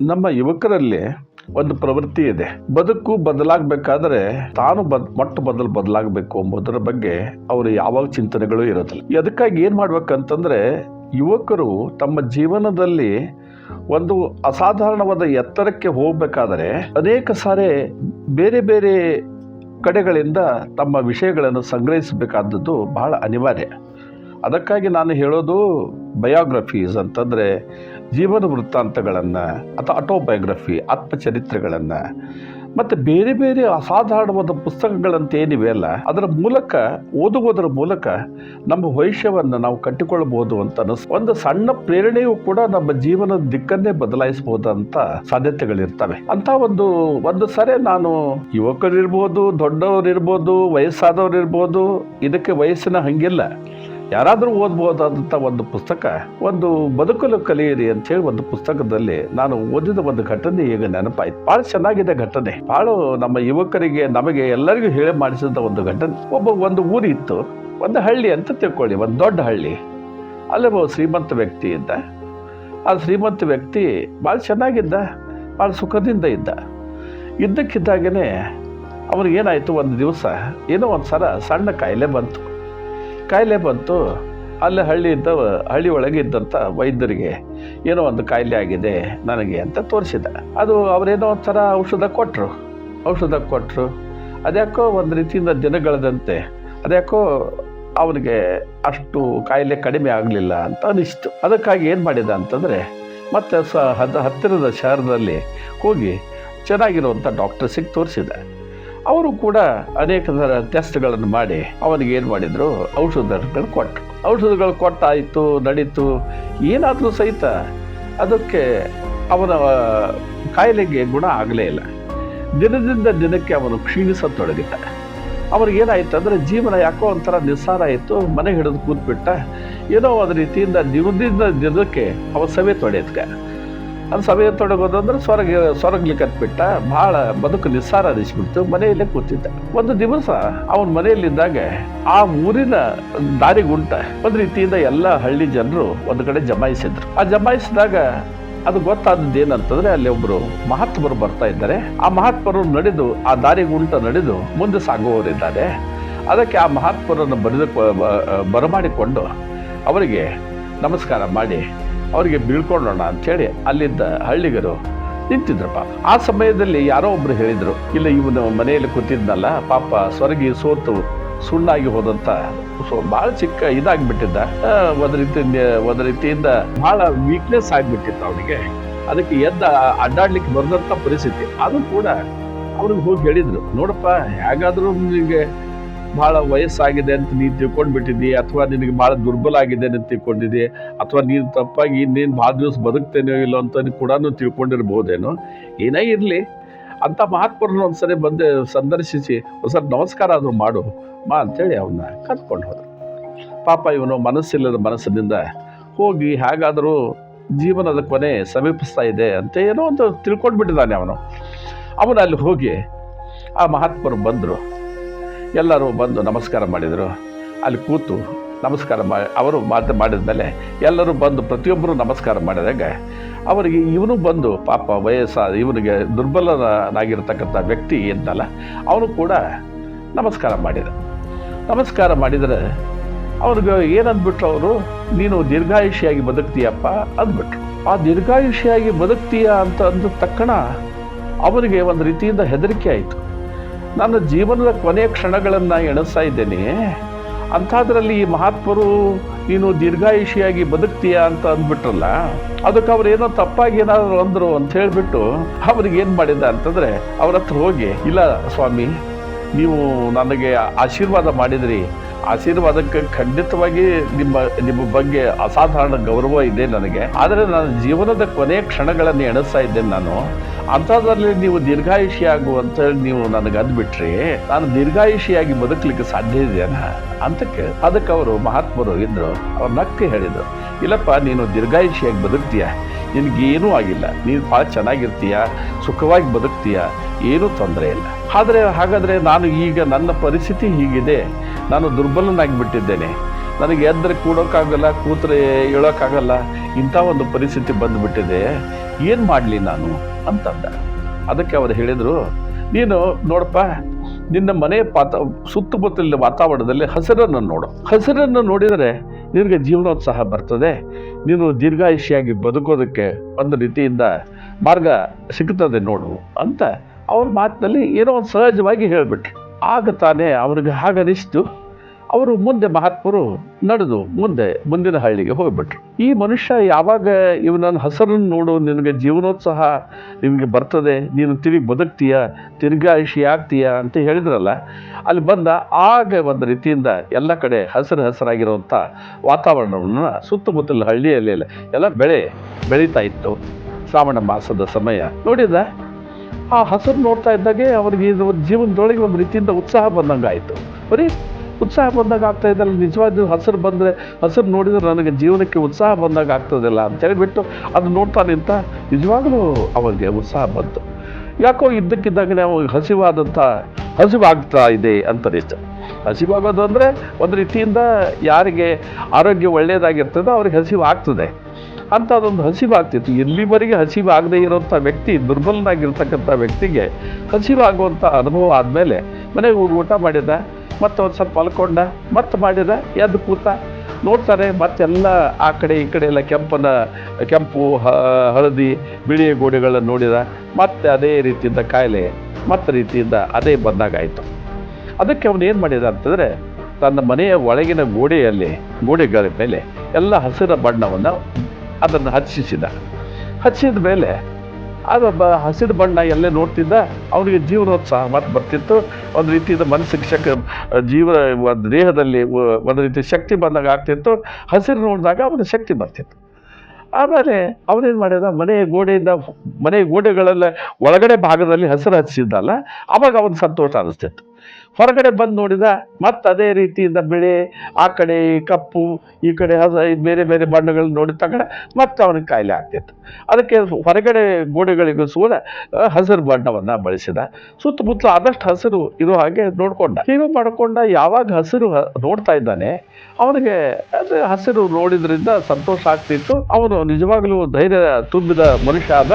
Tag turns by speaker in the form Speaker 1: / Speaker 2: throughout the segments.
Speaker 1: ನಮ್ಮ ಯುವಕರಲ್ಲಿ ಒಂದು ಪ್ರವೃತ್ತಿ ಇದೆ. ಬದುಕು ಬದಲಾಗಬೇಕಾದ್ರೆ ತಾನು ಬದ್, ಮೊಟ್ಟ ಮೊದಲು ಬದಲಾಗಬೇಕು ಎಂಬುದರ ಬಗ್ಗೆ ಅವರು ಯಾವಾಗ ಚಿಂತನೆಗಳು ಇರೋದಿಲ್ಲ ಅದಕ್ಕಾಗಿ ಏನು ಮಾಡಬೇಕಂತಂದರೆ ಯುವಕರು ತಮ್ಮ ಜೀವನದಲ್ಲಿ ಒಂದು ಅಸಾಧಾರಣವಾದ ಎತ್ತರಕ್ಕೆ ಹೋಗಬೇಕಾದರೆ ಅನೇಕ ಸಾರಿ ಬೇರೆ ಬೇರೆ ಕಡೆಗಳಿಂದ ತಮ್ಮ ವಿಷಯಗಳನ್ನು ಸಂಗ್ರಹಿಸಬೇಕಾದದ್ದು ಬಹಳ ಅನಿವಾರ್ಯ. ಅದಕ್ಕಾಗಿ ನಾನು ಹೇಳೋದು ಬಯೋಗ್ರಫೀಸ್ ಅಂತಂದರೆ ಜೀವನ ವೃತ್ತಾಂತಗಳನ್ನು ಅಥವಾ ಆಟೋಬಯೋಗ್ರಫಿ ಆತ್ಮಚರಿತ್ರೆಗಳನ್ನು ಮತ್ತು ಬೇರೆ ಬೇರೆ ಅಸಾಧಾರಣವಾದ ಪುಸ್ತಕಗಳಂತ ಏನಿವೆ ಅಲ್ಲ, ಅದರ ಮೂಲಕ ಓದುವುದರ ಮೂಲಕ ನಮ್ಮ ವೈಶ್ಯವನ್ನು ನಾವು ಕಟ್ಟಿಕೊಳ್ಳಬಹುದು ಅಂತ ಅನಿಸ್ ಒಂದು ಸಣ್ಣ ಪ್ರೇರಣೆಯೂ ಕೂಡ ನಮ್ಮ ಜೀವನದ ದಿಕ್ಕನ್ನೇ ಬದಲಾಯಿಸಬಹುದಂತ ಸಾಧ್ಯತೆಗಳಿರ್ತವೆ. ಅಂತ ಒಂದು ಒಂದು ಸರಿ ನಾನು ಯುವಕರಿರ್ಬೋದು, ದೊಡ್ಡವರಿರ್ಬೋದು, ವಯಸ್ಸಾದವರಿರ್ಬೋದು, ಇದಕ್ಕೆ ವಯಸ್ಸಿನ ಹಂಗಿಲ್ಲ. ಯಾರಾದರೂ ಓದ್ಬೋದಾದಂಥ ಒಂದು ಪುಸ್ತಕ, ಒಂದು ಬದುಕಲು ಕಲಿಯಿರಿ ಅಂತೇಳಿ ಒಂದು ಪುಸ್ತಕದಲ್ಲಿ ನಾನು ಓದಿದ ಒಂದು ಘಟನೆ ಈಗ ನೆನಪಾಯ್ತು. ಭಾಳ ಚೆನ್ನಾಗಿದೆ ಘಟನೆ. ಭಾಳ ನಮ್ಮ ಯುವಕರಿಗೆ, ನಮಗೆ ಎಲ್ಲರಿಗೂ ಹೇಳಿ ಮಾಡಿಸಿದ ಒಂದು ಘಟನೆ. ಒಬ್ಬ ಒಂದು ಊರಿತ್ತು, ಒಂದು ಹಳ್ಳಿ ಅಂತ ತಿಳ್ಕೊಳ್ಳಿ, ಒಂದು ದೊಡ್ಡ ಹಳ್ಳಿ. ಅಲ್ಲಿ ಒಬ್ಬ ಶ್ರೀಮಂತ ವ್ಯಕ್ತಿ ಇದ್ದ. ಆ ಶ್ರೀಮಂತ ವ್ಯಕ್ತಿ ಭಾಳ ಚೆನ್ನಾಗಿದ್ದ, ಭಾಳ ಸುಖದಿಂದ ಇದ್ದ. ಇದ್ದಕ್ಕಿದ್ದಾಗೇ ಅವ್ರಿಗೇನಾಯಿತು ಒಂದು ದಿವಸ ಏನೋ ಒಂದು ಸಲ ಸಣ್ಣ ಕಾಯಿಲೆ ಬಂತು. ಕಾಯಿಲೆ ಬಂತು. ಅಲ್ಲಿ ಹಳ್ಳಿ ಇದ್ದ ಹಳ್ಳಿ ಒಳಗೆ ಇದ್ದಂಥ ವೈದ್ಯರಿಗೆ ಏನೋ ಒಂದು ಕಾಯಿಲೆ ಆಗಿದೆ ನನಗೆ ಅಂತ ತೋರಿಸಿದ. ಅದು ಅವರೇನೋ ಒಂಥರ ಔಷಧ ಕೊಟ್ಟರು ಔಷಧ ಕೊಟ್ಟರು ಅದ್ಯಾಕೋ ಒಂದು ರೀತಿಯಿಂದ ದಿನಗಳದಂತೆ, ಅದ್ಯಾಕೋ ಅವನಿಗೆ ಅಷ್ಟು ಕಾಯಿಲೆ ಕಡಿಮೆ ಆಗಲಿಲ್ಲ ಅಂತ ಅನಿಸ್ತು. ಅದಕ್ಕಾಗಿ ಏನು ಮಾಡಿದ ಅಂತಂದರೆ, ಮತ್ತೆ ಸ ಹತ್ತಿರದ ಶಹರದಲ್ಲಿ ಹೋಗಿ ಚೆನ್ನಾಗಿರುವಂಥ ಡಾಕ್ಟರ್ಸಿಗೆ ತೋರಿಸಿದ. ಅವರು ಕೂಡ ಅನೇಕ ಥರ ಟೆಸ್ಟ್ಗಳನ್ನು ಮಾಡಿ ಅವನಿಗೆ ಏನು ಮಾಡಿದರು? ಔಷಧಗಳು ಕೊಟ್ಟರು ಔಷಧಗಳು ಕೊಟ್ಟಾಯಿತು, ನಡೀತು, ಏನಾದರೂ ಸಹಿತ ಅದಕ್ಕೆ ಅವನ ಕಾಯಿಲೆಗೆ ಗುಣ ಆಗಲೇ ಇಲ್ಲ. ದಿನದಿಂದ ದಿನಕ್ಕೆ ಅವನು ಕ್ಷೀಣಿಸತೊಡಗಿದ್ದ. ಅವ್ರಿಗೇನಾಯ್ತು ಅಂದರೆ ಜೀವನ ಯಾಕೋ ಒಂಥರ ನಿಸ್ಸಾರ ಆಯಿತು ಮನೆ ಹಿಡಿದು ಕೂತ್ಬಿಟ್ಟ, ಏನೋ ಒಂದು ರೀತಿಯಿಂದ ದಿನದಿಂದ ದಿನಕ್ಕೆ ಅವ ಸವೆ ತೊಡೆದ್ಕ ಅದು ಸಭೆ ತೊಡಗೋದಂದ್ರೆ ಸ್ವರ್ಗ ಸ್ವರ್ಗ್ಲಿಕ್ಕೆ ಹತ್ಬಿಟ್ಟ ಭಾಳ ಬದುಕು ನಿಸ್ಸಾರ ಅನಿಸ್ಬಿಡ್ತು ಮನೆಯಲ್ಲೇ ಕೂತಿದ್ದ. ಒಂದು ದಿವಸ ಅವನ ಮನೆಯಲ್ಲಿದ್ದಾಗ ಆ ಊರಿನ ದಾರಿಗುಂಟ, ಒಂದು ರೀತಿಯಿಂದ ಎಲ್ಲ ಹಳ್ಳಿ ಜನರು ಒಂದು ಕಡೆ ಜಮಾಯಿಸಿದ್ರು. ಆ ಜಮಾಯಿಸಿದಾಗ ಅದು ಗೊತ್ತಾದದ್ದು ಏನಂತಂದ್ರೆ ಅಲ್ಲಿ ಒಬ್ಬರು ಮಹಾತ್ಮರು ಬರ್ತಾ ಇದ್ದಾರೆ. ಆ ಮಹಾತ್ಮರು ನಡೆದು, ಆ ದಾರಿಗುಂಟ ನಡೆದು ಮುಂದೆ ಸಾಗುವವರಿದ್ದಾರೆ. ಅದಕ್ಕೆ ಆ ಮಹಾತ್ಮರನ್ನು ಬರೆದು ಬರಮಾಡಿಕೊಂಡು ಅವರಿಗೆ ನಮಸ್ಕಾರ ಮಾಡಿ ಅವರಿಗೆ ಬೀಳ್ಕೊಳ್ಳೋಣ ಅಂಥೇಳಿ ಅಲ್ಲಿದ್ದ ಹಳ್ಳಿಗರು ನಿಂತಿದ್ರಪ್ಪ. ಆ ಸಮಯದಲ್ಲಿ ಯಾರೋ ಒಬ್ರು ಹೇಳಿದರು, ಇಲ್ಲ, ಇವನು ಮನೆಯಲ್ಲಿ ಕೂತಿದ್ನಲ್ಲ, ಪಾಪ ಸ್ವರ್ಗಿ ಸೋತು ಸುಣ್ಣಾಗಿ ಹೋದಂಥ ಸೊ ಭಾಳ ಚಿಕ್ಕ ಇದಾಗ್ಬಿಟ್ಟಿದ್ದ. ಒಂದು ರೀತಿ, ಒಂದು ರೀತಿಯಿಂದ ಭಾಳ ವೀಕ್ನೆಸ್ ಆಗಿಬಿಟ್ಟಿತ್ತು ಅವನಿಗೆ. ಅದಕ್ಕೆ ಎದ್ದ, ಅಡ್ಡಾಡ್ಲಿಕ್ಕೆ ಬಂದಂಥ ಪರಿಸ್ಥಿತಿ. ಅದು ಕೂಡ ಅವ್ರಿಗೆ ಹೋಗಿ ಹೇಳಿದ್ರು. ನೋಡಪ್ಪ, ಹೇಗಾದರೂ ನಿನಗೆ ಭಾಳ ವಯಸ್ಸಾಗಿದೆ ಅಂತ ನೀನು ತಿಳ್ಕೊಂಡ್ಬಿಟ್ಟಿದ್ದಿ, ಅಥವಾ ನಿನಗೆ ಭಾಳ ದುರ್ಬಲ ಆಗಿದೆ ಅಂತ ತಿಳ್ಕೊಂಡಿದ್ದಿ, ಅಥವಾ ನೀನು ತಪ್ಪಾಗಿ ಇನ್ನೇನು ಭಾಳ ದಿವಸ ಬದುಕ್ತೇನೋ ಇಲ್ಲ ಅಂತ ಕೂಡ ತಿಳ್ಕೊಂಡಿರ್ಬೋದೇನೋ, ಏನೇ ಇರಲಿ. ಅಂಥ ಮಹಾತ್ಮರನ್ನ ಒಂದ್ಸರಿ ಬಂದು ಸಂದರ್ಶಿಸಿ ಒಂದ್ಸರಿ ನಮಸ್ಕಾರ ಆದರೂ ಮಾಡು, ಮಾ ಅಂತೇಳಿ ಅವನ್ನ ಕರ್ಕೊಂಡು ಹೋದ್ರು. ಪಾಪ ಇವನು ಮನಸ್ಸಿಲ್ಲದ ಮನಸ್ಸಿನಿಂದ ಹೋಗಿ ಹೇಗಾದರೂ ಜೀವನದ ಕೊನೆ ಸಮೀಪಿಸ್ತಾ ಇದೆ ಅಂತ ಏನೋ ಒಂದು ತಿಳ್ಕೊಂಡ್ಬಿಟ್ಟಿದ್ದಾನೆ ಅವನು. ಅವನು ಅಲ್ಲಿ ಹೋಗಿ ಆ ಮಹಾತ್ಮರು ಬಂದರು. ಎಲ್ಲರೂ ಬಂದು ನಮಸ್ಕಾರ ಮಾಡಿದರು. ಅಲ್ಲಿ ಕೂತು ನಮಸ್ಕಾರ ಮಾ, ಅವರು ಮಾತು, ಮಾಡಿದ ಮೇಲೆ ಎಲ್ಲರೂ ಬಂದು ಪ್ರತಿಯೊಬ್ಬರು ನಮಸ್ಕಾರ ಮಾಡಿದಾಗ ಅವರಿಗೆ ಇವನು ಬಂದು ಪಾಪ ವಯಸ್ಸ, ಇವನಿಗೆ ದುರ್ಬಲನಾಗಿರ್ತಕ್ಕಂಥ ವ್ಯಕ್ತಿ ಅಂತಲ್ಲ ಅವನು ಕೂಡ ನಮಸ್ಕಾರ ಮಾಡಿದ. ನಮಸ್ಕಾರ ಮಾಡಿದರೆ ಅವ್ರಿಗೆ ಏನಂದ್ಬಿಟ್ರು ಅವರು, ನೀನು ದೀರ್ಘಾಯುಷಿಯಾಗಿ ಬದುಕ್ತೀಯಪ್ಪ ಅಂದ್ಬಿಟ್ರು. ಆ ದೀರ್ಘಾಯುಷಿಯಾಗಿ ಬದುಕ್ತೀಯ ಅಂತ ಅಂದ ತಕ್ಷಣ ಅವರಿಗೆ ಒಂದು ರೀತಿಯಿಂದ ಹೆದರಿಕೆ ಆಯಿತು. ನನ್ನ ಜೀವನದ ಕೊನೆಯ ಕ್ಷಣಗಳನ್ನು ಎಣಿಸ್ತಾ ಇದ್ದೇನೆ. ಅಂಥದ್ರಲ್ಲಿ ಈ ಮಹಾತ್ಮರು ನೀನು ದೀರ್ಘಾಯುಷಿಯಾಗಿ ಬದುಕ್ತೀಯ ಅಂತ ಅಂದ್ಬಿಟ್ರಲ್ಲ, ಅದಕ್ಕೆ ಅವ್ರು ಏನೋ ತಪ್ಪಾಗಿ ಏನಾದ್ರು ಅಂದರು ಅಂತ ಹೇಳಿಬಿಟ್ಟು ಅವ್ರಿಗೆ ಏನು ಮಾಡಿದ ಅಂತಂದರೆ ಅವ್ರ ಹತ್ರ ಹೋಗಿ, ಇಲ್ಲ ಸ್ವಾಮಿ, ನೀವು ನನಗೆ ಆಶೀರ್ವಾದ ಮಾಡಿದ್ರಿ ಆಶೀರ್ವಾದಕ್ಕೆ ಖಂಡಿತವಾಗಿ ನಿಮ್ಮ ನಿಮ್ಮ ಬಗ್ಗೆ ಅಸಾಧಾರಣ ಗೌರವ ಇದೆ ನನಗೆ. ಆದರೆ ನನ್ನ ಜೀವನದ ಕೊನೆಯ ಕ್ಷಣಗಳನ್ನು ಎಣಿಸ್ತಾ ಇದ್ದೇನೆ ನಾನು. ಅಂಥದ್ರಲ್ಲಿ ನೀವು ದೀರ್ಘಾಯುಷಿ ಆಗು ಅಂತ ನೀವು ನನಗೆ ಅಂದ್ಬಿಟ್ರಿ ನಾನು ದೀರ್ಘಾಯುಷಿಯಾಗಿ ಬದುಕಲಿಕ್ಕೆ ಸಾಧ್ಯ ಇದೆಯಾ ಅಂತಕ್ಕೆ ಅದಕ್ಕೆ ಅವರು ಮಹಾತ್ಮರು ಇದ್ರು. ಅವ್ರು ನಕ್ಕಿ ಹೇಳಿದರು, ಇಲ್ಲಪ್ಪ, ನೀನು ದೀರ್ಘಾಯುಷಿಯಾಗಿ ಬದುಕ್ತೀಯ. ನಿನಗೇನೂ ಆಗಿಲ್ಲ. ನೀನು ಭಾಳ ಚೆನ್ನಾಗಿರ್ತೀಯ, ಸುಖವಾಗಿ ಬದುಕ್ತೀಯ. ಏನೂ ತೊಂದರೆ ಇಲ್ಲ. ಆದರೆ ಹಾಗಾದರೆ ನಾನು ಈಗ ನನ್ನ ಪರಿಸ್ಥಿತಿ ಹೀಗಿದೆ. ನಾನು ದುರ್ಬಲನಾಗಿ ಬಿಟ್ಟಿದ್ದೇನೆ ನನಗೆ ಎದ್ರೆ ಕೂಡೋಕ್ಕಾಗಲ್ಲ, ಕೂತ್ರೆ ಹೇಳೋಕ್ಕಾಗಲ್ಲ, ಇಂಥ ಒಂದು ಪರಿಸ್ಥಿತಿ ಬಂದುಬಿಟ್ಟಿದೆ. ಏನು ಮಾಡಲಿ ನಾನು? ಅಂತಂದ. ಅದಕ್ಕೆ ಅವರು ಹೇಳಿದರು, ನೀನು ನೋಡಪ್ಪ, ನಿನ್ನ ಮನೆ ಪಾತ, ಸುತ್ತಮುತ್ತಲಿನ ವಾತಾವರಣದಲ್ಲಿ ಹಸಿರನ್ನು ನೋಡು. ಹಸಿರನ್ನು ನೋಡಿದರೆ ನಿನಗೆ ಜೀವನೋತ್ಸಾಹ ಬರ್ತದೆ. ನೀನು ದೀರ್ಘಾಯುಷಿಯಾಗಿ ಬದುಕೋದಕ್ಕೆ ಒಂದು ರೀತಿಯಿಂದ ಮಾರ್ಗ ಸಿಗ್ತದೆ ನೋಡು ಅಂತ ಅವ್ರ ಮಾತಿನಲ್ಲಿ ಏನೋ ಒಂದು ಸಹಜವಾಗಿ ಹೇಳಿಬಿಟ್ರು. ಆಗ ತಾನೇ ಅವ್ರಿಗೆ ಹಾಗನಿಸ್ತು ಅವರು ಮುಂದೆ ಮಹಾತ್ಮರು ನಡೆದು ಮುಂದೆ, ಮುಂದಿನ ಹಳ್ಳಿಗೆ ಹೋಗ್ಬಿಟ್ರು. ಈ ಮನುಷ್ಯ ಯಾವಾಗ ಇವನನ್ನ ಹಸರನ್ನು ನೋಡು, ನಿನಗೆ ಜೀವನೋತ್ಸಾಹ ನಿಮಗೆ ಬರ್ತದೆ, ನೀನು ತಿರುಗಿ ಬದುಕ್ತೀಯ ತಿರ್ಗಾಯಿಷಿ ಆಗ್ತೀಯ ಅಂತ ಹೇಳಿದ್ರಲ್ಲ, ಅಲ್ಲಿ ಬಂದ ಆಗ ಒಂದು ರೀತಿಯಿಂದ ಎಲ್ಲ ಕಡೆ ಹಸಿರು ಹಸಿರಾಗಿರುವಂಥ ವಾತಾವರಣವನ್ನು ಸುತ್ತಮುತ್ತಲ ಹಳ್ಳಿಯಲ್ಲಿ ಎಲ್ಲ ಬೆಳೆ ಬೆಳೀತಾ ಇತ್ತು. ಶ್ರಾವಣ ಮಾಸದ ಸಮಯ. ನೋಡಿದ ಆ ಹಸಿರು ನೋಡ್ತಾ ಇದ್ದಾಗೆ ಅವ್ರಿಗೆ ಇದು ಜೀವನದೊಳಗೆ ಒಂದು ರೀತಿಯಿಂದ ಉತ್ಸಾಹ ಬಂದಂಗೆ ಆಯಿತು. ಬರೀ ಉತ್ಸಾಹ ಬಂದಾಗ ಆಗ್ತಾ ಇದ್ದಲ್ಲ ನಿಜವಾದ ಹಸಿರು ಬಂದರೆ ಹಸಿರು ನೋಡಿದ್ರೆ ನನಗೆ ಜೀವನಕ್ಕೆ ಉತ್ಸಾಹ ಬಂದಾಗ ಆಗ್ತದಿಲ್ಲ ಅಂತ ಹೇಳಿಬಿಟ್ಟು ಅದು ನೋಡ್ತಾ ನಿಂತ ನಿಜವಾಗ್ಲೂ ಅವನಿಗೆ ಉತ್ಸಾಹ ಬಂತು. ಯಾಕೋ ಇದ್ದಕ್ಕಿದ್ದಾಗಲೇ ಅವಾಗ ಹಸಿವಾದಂಥ, ಹಸಿವಾಗ್ತಾ ಇದೆ ಅಂತ ಅನಿಸ್ತು ಹಸಿವಾಗೋದು ಅಂದರೆ ಒಂದು ರೀತಿಯಿಂದ ಯಾರಿಗೆ ಆರೋಗ್ಯ ಒಳ್ಳೆಯದಾಗಿರ್ತದೋ ಅವ್ರಿಗೆ ಹಸಿವು ಆಗ್ತದೆ ಅಂತ ಅದೊಂದು ಹಸಿವಾಗ್ತಿತ್ತು. ಎಲ್ಲಿವರೆಗೆ ಹಸಿವಾಗದೇ ಇರೋಂಥ ವ್ಯಕ್ತಿ, ದುರ್ಬಲನಾಗಿರ್ತಕ್ಕಂಥ ವ್ಯಕ್ತಿಗೆ ಹಸಿವಾಗುವಂಥ ಅನುಭವ ಆದಮೇಲೆ ಮನೆಗೆ ಹೋಗಿ ಊಟ ಮಾಡಿದ ಮತ್ತು ಒಂದು ಸ್ವಲ್ಪ ಮಲ್ಕೊಂಡ ಮತ್ತೆ ಮಾಡಿದ, ಎದ್ದು ಕೂತ, ನೋಡ್ತಾರೆ ಮತ್ತೆಲ್ಲ ಆ ಕಡೆ ಈ ಕಡೆ ಎಲ್ಲ ಕೆಂಪನ, ಕೆಂಪು ಹಳದಿ ಬಿಳಿಯ ಗೋಡೆಗಳನ್ನು ನೋಡಿದ, ಮತ್ತೆ ಅದೇ ರೀತಿಯಿಂದ ಕಾಯಿಲೆ, ಮತ್ತೆ ರೀತಿಯಿಂದ ಅದೇ ಬಂದಾಗಾಯಿತು ಅದಕ್ಕೆ ಅವನು ಏನು ಮಾಡಿದ ಅಂತಂದರೆ, ತನ್ನ ಮನೆಯ ಒಳಗಿನ ಗೋಡೆಯಲ್ಲಿ, ಗೋಡೆಗಳ ಮೇಲೆ ಎಲ್ಲ ಹಸಿರ ಬಣ್ಣವನ್ನು ಅದನ್ನು ಹಚ್ಚಿಸಿದ. ಹಚ್ಚಿದ ಮೇಲೆ ಅದು ಬ ಹಸಿರು ಬಣ್ಣ ಎಲ್ಲೇ ನೋಡ್ತಿದ್ದ, ಅವನಿಗೆ ಜೀವನೋತ್ಸಾಹ ಮತ್ತೆ ಬರ್ತಿತ್ತು. ಒಂದು ರೀತಿಯಿಂದ ಮನಸ್ಸಿಗೆ ಶಕ್, ಜೀವ ದೇಹದಲ್ಲಿ ಒಂದು ರೀತಿ ಶಕ್ತಿ ಬಂದಾಗ ಆಗ್ತಿತ್ತು. ಹಸಿರು ನೋಡಿದಾಗ ಅವನ ಶಕ್ತಿ ಬರ್ತಿತ್ತು. ಆಮೇಲೆ ಅವನೇನು ಮಾಡಿದ ಮನೆ ಗೋಡೆಯಿಂದ, ಮನೆ ಗೋಡೆಗಳೆಲ್ಲ ಒಳಗಡೆ ಭಾಗದಲ್ಲಿ ಹಸಿರು ಹಚ್ಚಿದ್ದಲ್ಲ, ಅವಾಗ ಅವನು ಸಂತೋಷ ಅನಿಸ್ತಿತ್ತು. ಹೊರಗಡೆ ಬಂದು ನೋಡಿದ ಮತ್ತೆ ಅದೇ ರೀತಿಯಿಂದ ಬೆಳೆ, ಆ ಕಡೆ ಕಪ್ಪು, ಈ ಕಡೆ ಬೇರೆ ಬೇರೆ ಬಣ್ಣಗಳನ್ನ ನೋಡಿದ ತಕ್ಷಣ ಮತ್ತೆ ಅವನಿಗೆ ಕಾಯಿಲೆ ಆಗ್ತಿತ್ತು. ಅದಕ್ಕೆ ಹೊರಗಡೆ ಗೋಡೆಗಳಿಗೂ ಕೂಡ ಹಸಿರು ಬಣ್ಣವನ್ನು ಬಳಸಿದ. ಸುತ್ತಮುತ್ತಲು ಆದಷ್ಟು ಹಸಿರು ಇರೋ ಹಾಗೆ ನೋಡ್ಕೊಂಡ. ಹೀಗೆ ಮಾಡಿಕೊಂಡ ಯಾವಾಗ ಹಸಿರು ನೋಡ್ತಾ ಇದ್ದಾನೆ, ಅವನಿಗೆ ಅದು ಹಸಿರು ನೋಡಿದ್ರಿಂದ ಸಂತೋಷ ಆಗ್ತಿತ್ತು. ಅವನು ನಿಜವಾಗಲೂ ಧೈರ್ಯ ತುಂಬಿದ ಮನುಷ್ಯ ಆದ.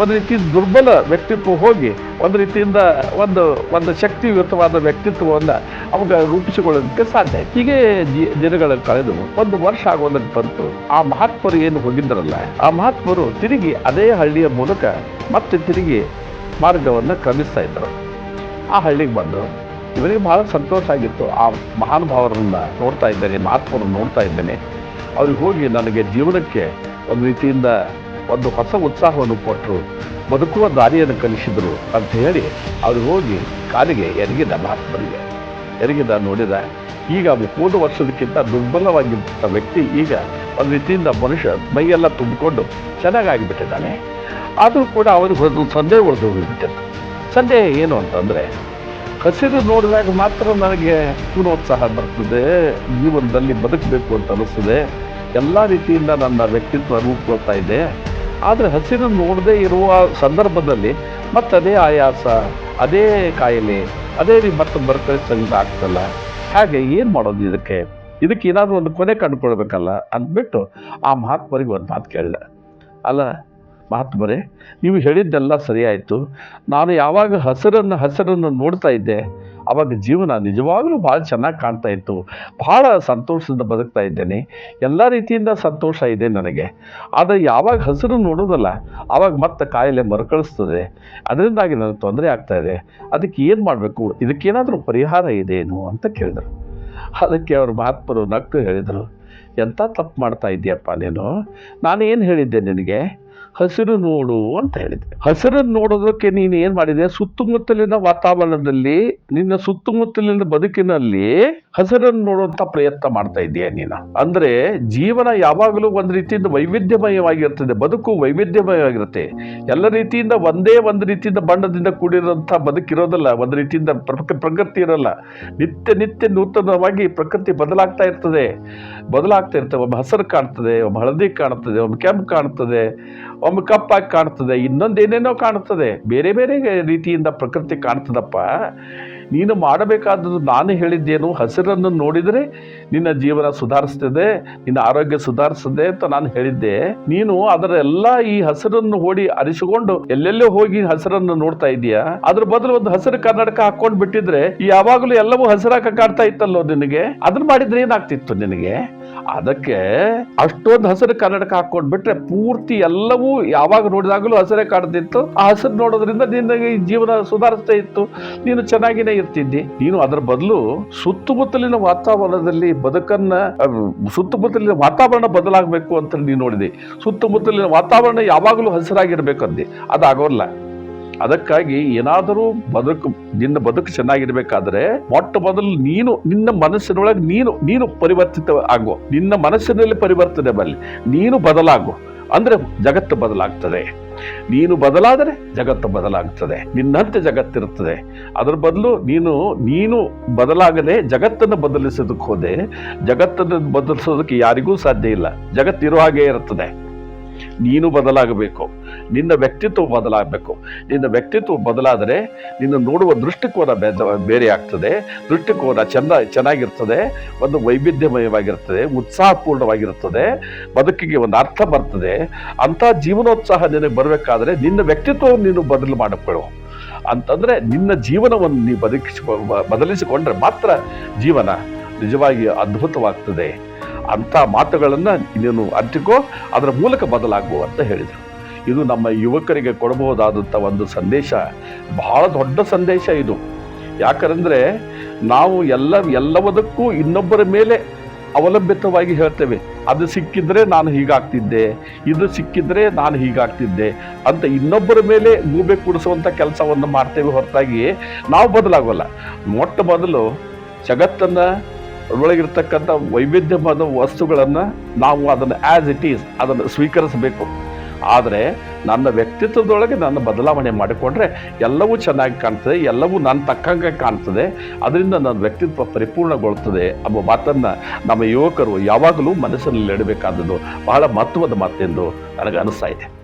Speaker 1: ಒಂದು ರೀತಿ ದುರ್ಬಲ ವ್ಯಕ್ತಿತ್ವ ಹೋಗಿ, ಒಂದು ರೀತಿಯಿಂದ ಒಂದು ಒಂದು ಶಕ್ತಿಯುತವಾದ ವ್ಯಕ್ತಿತ್ವವನ್ನು ಅವಾಗ ರೂಪಿಸಿಕೊಳ್ಳೋದಕ್ಕೆ ಸಾಧ್ಯ. ಹೀಗೆ ದಿನಗಳ ಕಳೆದು ಒಂದು ವರ್ಷ ಆಗೋದಕ್ಕೆ ಬಂತು. ಆ ಮಹಾತ್ಮರು ಏನು ಹೋಗಿದ್ದರಲ್ಲ, ಆ ಮಹಾತ್ಮರು ತಿರುಗಿ ಅದೇ ಹಳ್ಳಿಯ ಮೂಲಕ ಮತ್ತೆ ತಿರುಗಿ ಮಾರ್ಗವನ್ನು ಕ್ರಮಿಸ್ತಾ ಇದ್ದರು. ಆ ಹಳ್ಳಿಗೆ ಬಂದು ಇವರಿಗೆ ಬಹಳ ಸಂತೋಷ ಆಗಿತ್ತು. ಆ ಮಹಾನುಭಾವರನ್ನು ನೋಡ್ತಾ ಇದ್ದೇನೆ, ಮಹಾತ್ಮರನ್ನು ನೋಡ್ತಾ ಇದ್ದೇನೆ. ಅವ್ರಿಗೆ ಹೋಗಿ ನನಗೆ ಜೀವನಕ್ಕೆ ಒಂದು ರೀತಿಯಿಂದ ಒಂದು ಹೊಸ ಉತ್ಸಾಹವನ್ನು ಕೊಟ್ಟರು. ಬದುಕುವ ದಾರಿಯನ್ನು ಕಲಿಸಿದರು ಅಂತ ಹೇಳಿ ಅವರು ಹೋಗಿ ಕಾಲಿಗೆ ಎರಗಿದ ಮಹಾತ್ಮರಿಗೆ ಎರಗಿದ ನೋಡಿದ ಈಗ ಹೋದ ವರ್ಷದಕ್ಕಿಂತ ದುರ್ಬಲವಾಗಿದ್ದ ವ್ಯಕ್ತಿ ಈಗ ಒಂದು ರೀತಿಯಿಂದ ಮನುಷ್ಯ ಮೈಯೆಲ್ಲ ತುಂಬಿಕೊಂಡು ಚೆನ್ನಾಗಾಗಿಬಿಟ್ಟಿದ್ದಾನೆ ಆದರೂ ಕೂಡ ಅವರಿಗೆ ಒಂದು ಸಂದೇಹ ಉಳಿದು ಸಂದೇಹ ಏನು ಅಂತಂದರೆ, ಹಸಿರು ನೋಡಿದಾಗ ಮಾತ್ರ ನನಗೆ ಪೂರ್ಣೋತ್ಸಾಹ ಬರ್ತದೆ, ಜೀವನದಲ್ಲಿ ಬದುಕಬೇಕು ಅಂತ ಅನ್ನಿಸ್ತದೆ ಎಲ್ಲ ರೀತಿಯಿಂದ ನನ್ನ ವ್ಯಕ್ತಿತ್ವ ರೂಪುಗೊಳ್ತಾ ಇದೆ. ಆದರೆ ಹಸಿರು ನೋಡದೇ ಇರುವ ಸಂದರ್ಭದಲ್ಲಿ ಮತ್ತದೇ ಆಯಾಸ, ಅದೇ ಕಾಯಿಲೆ, ಅದೇ ರೀ ಮತ್ತೆ ಮರುಕಳಿಸಂಗ ಆಗ್ತಲ್ಲ. ಹಾಗೆ ಏನು ಮಾಡೋದು ಇದಕ್ಕೆ? ಇದಕ್ಕೆ ಏನಾದರೂ ಒಂದು ಕೊನೆ ಕಂಡುಕೊಳ್ಬೇಕಲ್ಲ ಅಂದ್ಬಿಟ್ಟು ಆ ಮಹಾತ್ಮರಿಗೆ ಒಂದು ಮಾತು ಕೇಳಿದೆ. ಅಲ್ಲ ಮಹಾತ್ಮರೇ ನೀವು ಹೇಳಿದ್ದೆಲ್ಲ ಸರಿಯಾಯಿತು. ನಾನು ಯಾವಾಗ ಹಸಿರನ್ನು ಹಸಿರನ್ನು ನೋಡ್ತಾ ಇದ್ದೆ ಆವಾಗ ಜೀವನ ನಿಜವಾಗಲೂ ಭಾಳ ಚೆನ್ನಾಗಿ ಕಾಣ್ತಾ ಇತ್ತು. ಭಾಳ ಸಂತೋಷದಿಂದ ಬದುಕ್ತಾ ಇದ್ದೇನೆ. ಎಲ್ಲ ರೀತಿಯಿಂದ ಸಂತೋಷ ಇದೆ ನನಗೆ. ಆದರೆ ಯಾವಾಗ ಹಸಿರು ನೋಡೋದಲ್ಲ ಆವಾಗ ಮತ್ತೆ ಕಾಯಿಲೆ ಮರುಕಳಿಸ್ತದೆ. ಅದರಿಂದಾಗಿ ನನಗೆ ತೊಂದರೆ ಆಗ್ತಾ ಇದೆ. ಅದಕ್ಕೆ ಏನು ಮಾಡಬೇಕು? ಇದಕ್ಕೇನಾದರೂ ಪರಿಹಾರ ಇದೆಯೇನು ಅಂತ ಕೇಳಿದರು. ಅದಕ್ಕೆ ಅವರು ಮಹಾತ್ಮರು ನಕ್ಕು ಹೇಳಿದರು ಎಂಥ ತಪ್ಪು ಮಾಡ್ತಾ ಇದೆಯಪ್ಪ ನೀನು? ನಾನು ಏನು ಹೇಳಿದ್ದೆ ನಿನಗೆ? ಹಸಿರು ನೋಡು ಅಂತ ಹೇಳಿದೆ ಹಸಿರನ್ನು ನೋಡೋದಕ್ಕೆ ನೀನು ಏನು ಮಾಡಿದೆ? ಸುತ್ತಮುತ್ತಲಿನ ವಾತಾವರಣದಲ್ಲಿ, ನಿನ್ನ ಸುತ್ತಮುತ್ತಲಿನ ಬದುಕಿನಲ್ಲಿ ಹಸಿರನ್ನು ನೋಡುವಂಥ ಪ್ರಯತ್ನ ಮಾಡ್ತಾ ಇದೆಯಾ ನೀನು? ಅಂದ್ರೆ ಜೀವನ ಯಾವಾಗಲೂ ಒಂದು ರೀತಿಯಿಂದ ವೈವಿಧ್ಯಮಯವಾಗಿರ್ತದೆ, ಬದುಕು ವೈವಿಧ್ಯಮಯವಾಗಿರುತ್ತೆ. ಎಲ್ಲ ರೀತಿಯಿಂದ ಒಂದೇ ಒಂದು ರೀತಿಯಿಂದ ಬಣ್ಣದಿಂದ ಕೂಡಿರೋಂಥ ಬದುಕಿರೋದಲ್ಲ, ಒಂದು ರೀತಿಯಿಂದ ಪ್ರಕ- ಪ್ರಕೃತಿ ಇರಲ್ಲ. ನಿತ್ಯ ನಿತ್ಯ ನೂತನವಾಗಿ ಪ್ರಕೃತಿ ಬದಲಾಗ್ತಾ ಇರ್ತದೆ. ಬದಲಾಗ್ತಾ ಇರ್ತದೆ, ಒಮ್ಮೆ ಹಸಿರು ಕಾಣ್ತದೆ ಒಬ್ಬ ಹಳದಿ ಕಾಣ್ತದೆ, ಒಮ್ಮೆ ಕೆಂಪು ಕಾಣ್ತದೆ ಒಮ್ಮೆ ಕಪ್ಪಾಗಿ ಕಾಣ್ತದೆ, ಇನ್ನೊಂದು ಏನೇನೋ ಕಾಣ್ತದೆ. ಬೇರೆ ಬೇರೆ ರೀತಿಯಿಂದ ಪ್ರಕೃತಿ ಕಾಣ್ತದಪ್ಪ. ನೀನು ಮಾಡಬೇಕಾದದ್ದು ನಾನು ಹೇಳಿದ್ದೇನು, ಹಸಿರನ್ನು ನೋಡಿದರೆ ನಿನ್ನ ಜೀವನ ಸುಧಾರಿಸ್ತದೆ, ನಿನ್ನ ಆರೋಗ್ಯ ಸುಧಾರಿಸ್ತದೆ ಅಂತ ನಾನು ಹೇಳಿದ್ದೆ. ನೀನು ಅದರ ಎಲ್ಲ ಈ ಹಸಿರನ್ನು ಓಡಿ ಅರಿಸಿಕೊಂಡು ಎಲ್ಲೆಲ್ಲೋ ಹೋಗಿ ಹಸಿರನ್ನು ನೋಡ್ತಾ ಇದೀಯಾ? ಅದ್ರ ಬದಲು ಒಂದು ಹಸಿರು ಕರ್ನಾಟಕ ಹಾಕೊಂಡು ಬಿಟ್ಟಿದ್ರೆ ಯಾವಾಗಲೂ ಎಲ್ಲವೂ ಹಸಿರಾಕ ಕಾಣ್ತಾ ಇತ್ತಲ್ಲೋ ನಿನಗೆ? ಅದನ್ನ ಮಾಡಿದ್ರೆ ಏನಾಗ್ತಿತ್ತು ನಿನಗೆ? ಅದಕ್ಕೆ ಅಷ್ಟೊಂದು ಹಸಿರು ಕನ್ನಡಕ ಹಾಕೊಂಡ್ ಬಿಟ್ರೆ ಪೂರ್ತಿ ಎಲ್ಲವೂ ಯಾವಾಗ ನೋಡಿದಾಗಲೂ ಹಸಿರೇ ಕಾಡ್ತಿತ್ತು ಆ ಹಸಿರು ನೋಡೋದ್ರಿಂದ ನಿನ್ನ ಜೀವನ ಸುಧಾರಿಸ್ತಾ ಇತ್ತು. ನೀನು ಚೆನ್ನಾಗಿನೇ ಇರ್ತಿದ್ದಿ. ನೀನು ಅದರ ಬದಲು ಸುತ್ತಮುತ್ತಲಿನ ವಾತಾವರಣದಲ್ಲಿ ಬದುಕನ್ನ ಸುತ್ತಮುತ್ತಲಿನ ವಾತಾವರಣ ಬದಲಾಗಬೇಕು ಅಂತ ನೀನು ನೋಡಿದೆ. ಸುತ್ತಮುತ್ತಲಿನ ವಾತಾವರಣ ಯಾವಾಗಲೂ ಹಸಿರಾಗಿರ್ಬೇಕಂದಿ. ಅದಾಗೋಲ್ಲ. ಅದಕ್ಕಾಗಿ ಏನಾದರೂ ಬದುಕು, ನಿನ್ನ ಬದುಕು ಚೆನ್ನಾಗಿರ್ಬೇಕಾದ್ರೆ ಮೊಟ್ಟ ಮೊದಲು ನೀನು, ನಿನ್ನ ಮನಸ್ಸಿನೊಳಗೆ ನೀನು ನೀನು ಪರಿವರ್ತಿತ ಆಗು. ನಿನ್ನ ಮನಸ್ಸಿನಲ್ಲಿ ಪರಿವರ್ತನೆ ಬರಲಿ ನೀನು ಬದಲಾಗು. ಅಂದ್ರೆ ಜಗತ್ತು ಬದಲಾಗ್ತದೆ. ನೀನು ಬದಲಾದರೆ ಜಗತ್ತು ಬದಲಾಗ್ತದೆ. ನಿನ್ನಂತೆ ಜಗತ್ತಿರುತ್ತದೆ. ಅದರ ಬದಲು ನೀನು ನೀನು ಬದಲಾಗದೆ ಜಗತ್ತನ್ನು ಬದಲಿಸೋದಕ್ಕೆ ಹೋದೆ. ಜಗತ್ತನ್ನು ಬದಲಿಸೋದಕ್ಕೆ ಯಾರಿಗೂ ಸಾಧ್ಯ ಇಲ್ಲ. ಜಗತ್ತಿರೋ ಹಾಗೆ ಇರುತ್ತದೆ. ನೀನು ಬದಲಾಗಬೇಕು. ನಿನ್ನ ವ್ಯಕ್ತಿತ್ವ ಬದಲಾಗಬೇಕು. ನಿನ್ನ ವ್ಯಕ್ತಿತ್ವ ಬದಲಾದರೆ ನಿನ್ನ ನೋಡುವ ದೃಷ್ಟಿಕೋನ ಬೇರೆ ಆಗ್ತದೆ. ದೃಷ್ಟಿಕೋನ ಚೆಂದ, ಚೆನ್ನಾಗಿರ್ತದೆ. ಒಂದು ವೈವಿಧ್ಯಮಯವಾಗಿರ್ತದೆ. ಉತ್ಸಾಹಪೂರ್ಣವಾಗಿರ್ತದೆ. ಬದುಕಿಗೆ ಒಂದು ಅರ್ಥ ಬರ್ತದೆ. ಅಂಥ ಜೀವನೋತ್ಸಾಹ ನಿನಗೆ ಬರಬೇಕಾದ್ರೆ ನಿನ್ನ ವ್ಯಕ್ತಿತ್ವವನ್ನು ನೀನು ಬದಲು ಮಾಡಿಕೊಳ್ಳು. ಅಂತಂದರೆ ನಿನ್ನ ಜೀವನವನ್ನು ನೀ ಬದುಕಿಸಿಕೊ ಬದಲಿಸಿಕೊಂಡ್ರೆ ಮಾತ್ರ ಜೀವನ ನಿಜವಾಗಿ ಅದ್ಭುತವಾಗ್ತದೆ. ಅಂಥ ಮಾತುಗಳನ್ನು ನೀನು ಅಂಟಿಕೋ ಅದರ ಮೂಲಕ ಬದಲಾಗುವ ಅಂತ ಹೇಳಿದರು. ಇದು ನಮ್ಮ ಯುವಕರಿಗೆ ಕೊಡಬಹುದಾದಂಥ ಒಂದು ಸಂದೇಶ. ಬಹಳ ದೊಡ್ಡ ಸಂದೇಶ ಇದು. ಯಾಕಂದರೆ ನಾವು ಎಲ್ಲ, ಎಲ್ಲವದಕ್ಕೂ ಇನ್ನೊಬ್ಬರ ಮೇಲೆ ಅವಲಂಬಿತವಾಗಿ ಹೇಳ್ತೇವೆ. ಅದು ಸಿಕ್ಕಿದ್ರೆ ನಾನು ಹೀಗಾಗ್ತಿದ್ದೆ, ಇದು ಸಿಕ್ಕಿದ್ರೆ ನಾನು ಹೀಗಾಗ್ತಿದ್ದೆ ಅಂತ ಇನ್ನೊಬ್ಬರ ಮೇಲೆ ಗೂಬೆ ಕೂಡಿಸುವಂಥ ಕೆಲಸವನ್ನು ಮಾಡ್ತೇವೆ ಹೊರತಾಗಿ ನಾವು ಬದಲಾಗೋಲ್ಲ. ಮೊಟ್ಟ ಮೊದಲು ಜಗತ್ತನ್ನು ಒಳಗಿರ್ತಕ್ಕಂಥ ವೈವಿಧ್ಯವಾದ ವಸ್ತುಗಳನ್ನು ನಾವು ಅದನ್ನು ಆ್ಯಸ್ ಇಟ್ ಈಸ್ ಅದನ್ನು ಸ್ವೀಕರಿಸಬೇಕು. ಆದರೆ ನನ್ನ ವ್ಯಕ್ತಿತ್ವದೊಳಗೆ ನಾನು ಬದಲಾವಣೆ ಮಾಡಿಕೊಂಡ್ರೆ ಎಲ್ಲವೂ ಚೆನ್ನಾಗಿ ಕಾಣ್ತದೆ, ಎಲ್ಲವೂ ನನ್ನ ತಕ್ಕಂಗೆ ಕಾಣ್ತದೆ, ಅದರಿಂದ ನನ್ನ ವ್ಯಕ್ತಿತ್ವ ಪರಿಪೂರ್ಣಗೊಳ್ತದೆ ಎಂಬ ಮಾತನ್ನು ನಮ್ಮ ಯುವಕರು ಯಾವಾಗಲೂ ಮನಸ್ಸಿನಲ್ಲಿ ಇಡಬೇಕಾದದ್ದು ಬಹಳ ಮಹತ್ವದ ಮಾತೆಂದು ನನಗೆ ಅನಿಸ್ತಾ ಇದೆ.